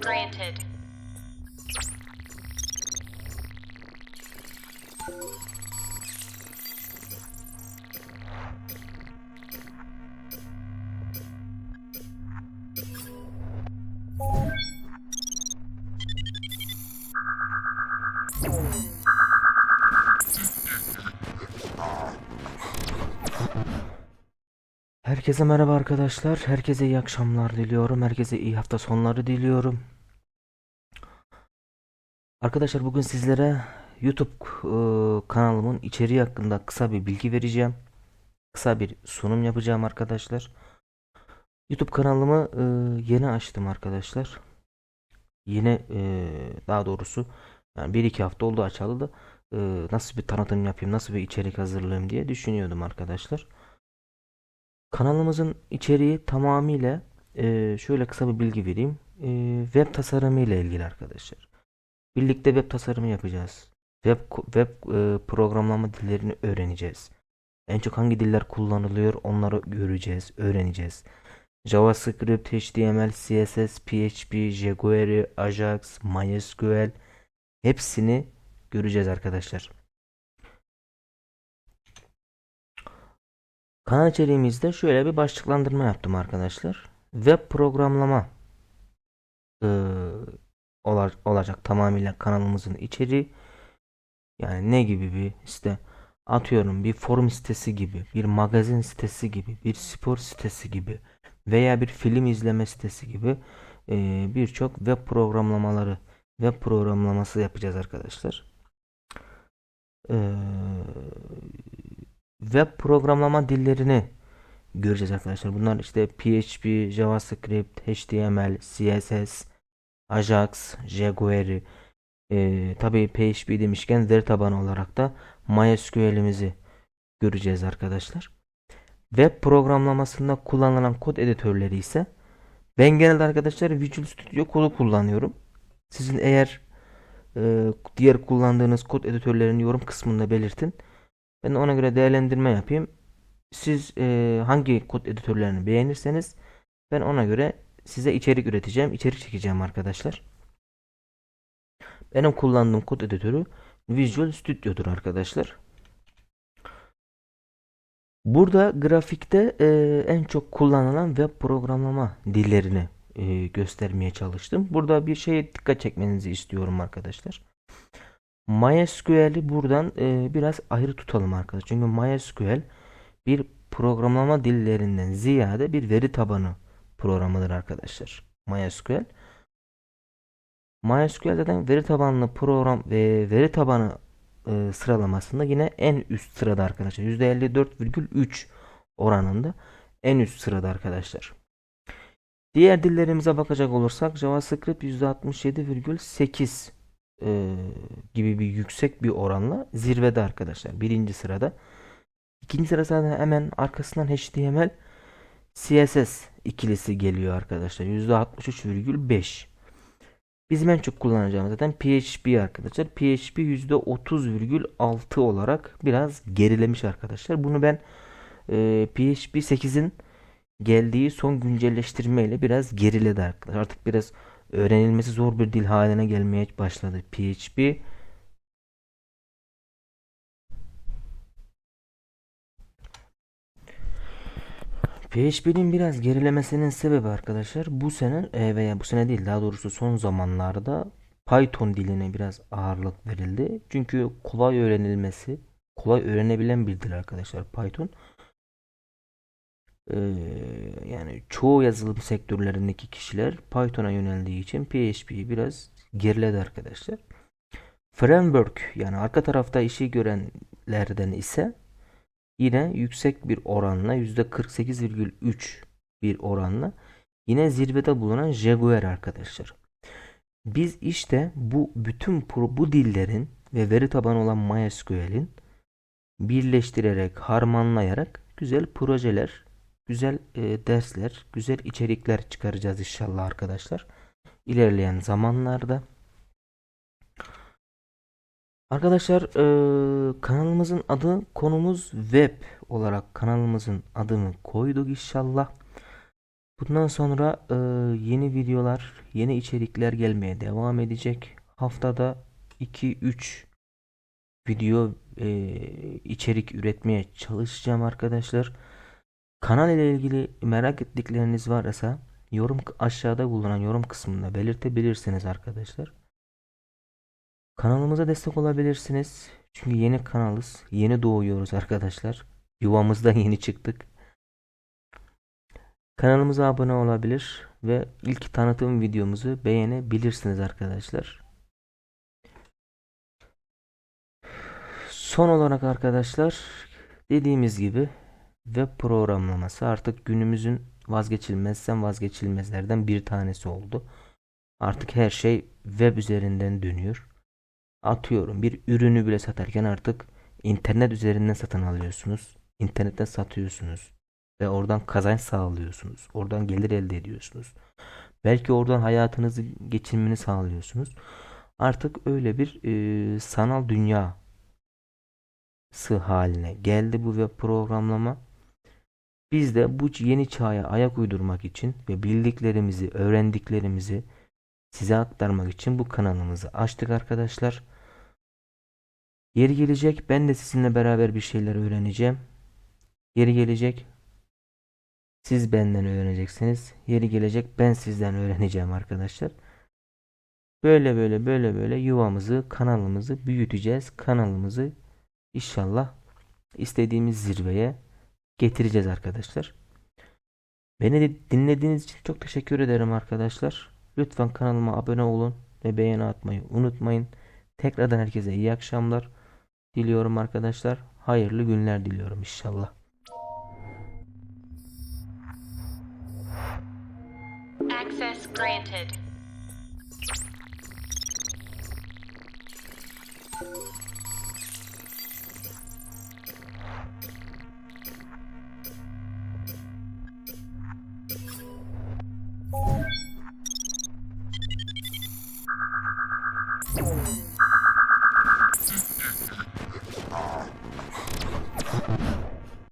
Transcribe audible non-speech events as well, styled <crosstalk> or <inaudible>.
Granted. Herkese merhaba arkadaşlar. Herkese iyi akşamlar diliyorum. Herkese iyi hafta sonları diliyorum. Arkadaşlar bugün sizlere YouTube e, kanalımın içeriği hakkında kısa bir bilgi vereceğim. Kısa bir sunum yapacağım arkadaşlar. YouTube kanalımı e, yeni açtım arkadaşlar. Yeni e, daha doğrusu yani bir iki hafta oldu açalı da nasıl bir tanıtım yapayım, nasıl bir içerik hazırlayayım diye düşünüyordum arkadaşlar. Kanalımızın içeriği tamamıyla e, şöyle kısa bir bilgi vereyim. E, web tasarımı ile ilgili arkadaşlar. Birlikte web tasarımı yapacağız. Web web e, programlama dillerini öğreneceğiz. En çok hangi diller kullanılıyor onları göreceğiz, öğreneceğiz. JavaScript, HTML, CSS, PHP, jQuery, Ajax, MySQL hepsini göreceğiz arkadaşlar. Kanal içeriğimizde şöyle bir başlıklandırma yaptım arkadaşlar. Web programlama ola- olacak tamamıyla kanalımızın içeriği. Yani ne gibi bir işte atıyorum bir forum sitesi gibi, bir magazin sitesi gibi, bir spor sitesi gibi veya bir film izleme sitesi gibi eee, birçok web programlamaları, web programlaması yapacağız arkadaşlar. Eee web programlama dillerini göreceğiz arkadaşlar. Bunlar işte PHP, JavaScript, HTML, CSS, Ajax, jQuery. Ee, tabii PHP demişken veri tabanı olarak da MySQL'imizi göreceğiz arkadaşlar. Web programlamasında kullanılan kod editörleri ise ben genelde arkadaşlar Visual Studio kodu kullanıyorum. Sizin eğer e, diğer kullandığınız kod editörlerini yorum kısmında belirtin. Ben de ona göre değerlendirme yapayım. Siz e, hangi kod editörlerini beğenirseniz ben ona göre size içerik üreteceğim, içerik çekeceğim arkadaşlar. Benim kullandığım kod editörü Visual Studio'dur arkadaşlar. Burada grafikte e, en çok kullanılan web programlama dillerini e, göstermeye çalıştım. Burada bir şeye dikkat çekmenizi istiyorum arkadaşlar. MySQL'i buradan e, biraz ayrı tutalım arkadaşlar. Çünkü MySQL bir programlama dillerinden ziyade bir veri tabanı programıdır arkadaşlar. MySQL. MySQL zaten veri tabanlı program ve veri tabanı e, sıralamasında yine en üst sırada arkadaşlar. %54,3 oranında en üst sırada arkadaşlar. Diğer dillerimize bakacak olursak JavaScript %67,8 e, gibi bir yüksek bir oranla zirvede arkadaşlar. Birinci sırada. İkinci sırada hemen arkasından HTML CSS ikilisi geliyor arkadaşlar. %63,5. Bizim en çok kullanacağımız zaten PHP arkadaşlar. PHP %30,6 olarak biraz gerilemiş arkadaşlar. Bunu ben e, PHP 8'in geldiği son güncelleştirme ile biraz geriledi arkadaşlar. Artık biraz öğrenilmesi zor bir dil haline gelmeye başladı PHP. PHP'nin biraz gerilemesinin sebebi arkadaşlar bu sene e, veya bu sene değil daha doğrusu son zamanlarda Python diline biraz ağırlık verildi. Çünkü kolay öğrenilmesi, kolay öğrenebilen bir dil arkadaşlar Python. Ee, yani çoğu yazılım sektörlerindeki kişiler Python'a yöneldiği için PHP'yi biraz geriledi arkadaşlar. Framework yani arka tarafta işi görenlerden ise yine yüksek bir oranla %48,3 bir oranla yine zirvede bulunan Jaguar arkadaşlar. Biz işte bu bütün pro, bu dillerin ve veri tabanı olan MySQL'in birleştirerek, harmanlayarak güzel projeler, güzel e, dersler, güzel içerikler çıkaracağız inşallah arkadaşlar. İlerleyen zamanlarda. Arkadaşlar e, kanalımızın adı konumuz web olarak kanalımızın adını koyduk inşallah. Bundan sonra e, yeni videolar, yeni içerikler gelmeye devam edecek. Haftada 2-3 video e, içerik üretmeye çalışacağım arkadaşlar. Kanal ile ilgili merak ettikleriniz varsa yorum aşağıda bulunan yorum kısmında belirtebilirsiniz arkadaşlar. Kanalımıza destek olabilirsiniz. Çünkü yeni kanalız. Yeni doğuyoruz arkadaşlar. Yuvamızdan <laughs> yeni çıktık. Kanalımıza abone olabilir ve ilk tanıtım videomuzu beğenebilirsiniz arkadaşlar. Son olarak arkadaşlar dediğimiz gibi web programlaması artık günümüzün vazgeçilmezsen vazgeçilmezlerden bir tanesi oldu. Artık her şey web üzerinden dönüyor. Atıyorum bir ürünü bile satarken artık internet üzerinden satın alıyorsunuz. İnternetten satıyorsunuz ve oradan kazanç sağlıyorsunuz. Oradan gelir elde ediyorsunuz. Belki oradan hayatınızı geçinmeni sağlıyorsunuz. Artık öyle bir e, sanal dünya haline geldi bu web programlama. Biz de bu yeni çağa ayak uydurmak için ve bildiklerimizi, öğrendiklerimizi size aktarmak için bu kanalımızı açtık arkadaşlar. Yeri gelecek ben de sizinle beraber bir şeyler öğreneceğim. Yeri gelecek siz benden öğreneceksiniz. Yeri gelecek ben sizden öğreneceğim arkadaşlar. Böyle böyle böyle böyle yuvamızı, kanalımızı büyüteceğiz. Kanalımızı inşallah istediğimiz zirveye getireceğiz arkadaşlar. Beni dinlediğiniz için çok teşekkür ederim arkadaşlar. Lütfen kanalıma abone olun ve beğeni atmayı unutmayın. Tekrardan herkese iyi akşamlar diliyorum arkadaşlar. Hayırlı günler diliyorum inşallah. Access granted.